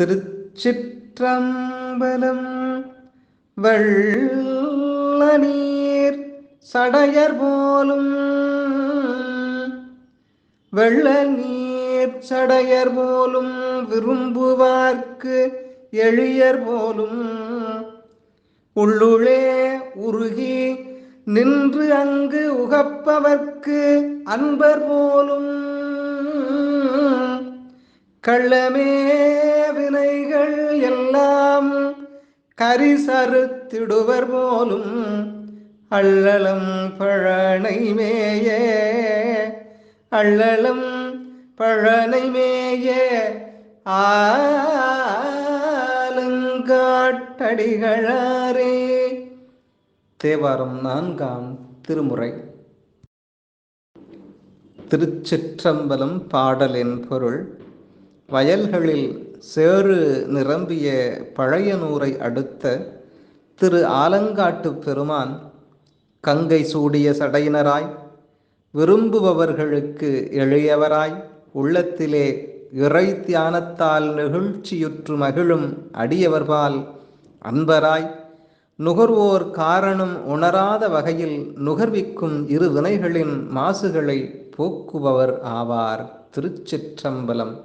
திருச்சிற்றம்பலம் வெள்ள நீர் சடையர் போலும் வெள்ள நீர் சடையர் போலும் விரும்புவார்க்கு எளியர் போலும் உள்ளுளே உருகி நின்று அங்கு உகப்பவர்க்கு அன்பர் போலும் கள்ளமே கரிசறுத்திடுவர் போலும் அள்ளலம் பழனை மேய அள்ளலம் பழனை மேய ஆலங்காட்டடிகளாரே. தேவாரம் நான்காம் திருமுறை. திருச்சிற்றம்பலம் பாடலின் பொருள் வயல்களில் சேறு நிரம்பிய பழைய நூரை அடுத்த திரு ஆலங்காட்டு பெருமான் கங்கை சூடிய சடையினராய் விரும்புபவர்களுக்கு எளியவராய் உள்ளத்திலே இறை தியானத்தால் நெகிழ்ச்சியுற்று மகிழும் அடியவர்பால் அன்பராய் நுகர்வோர் காரணம் உணராத வகையில் நுகர்விக்கும் இரு வினைகளின் மாசுகளை போக்குபவர் ஆவார் திருச்சிற்றம்பலம்.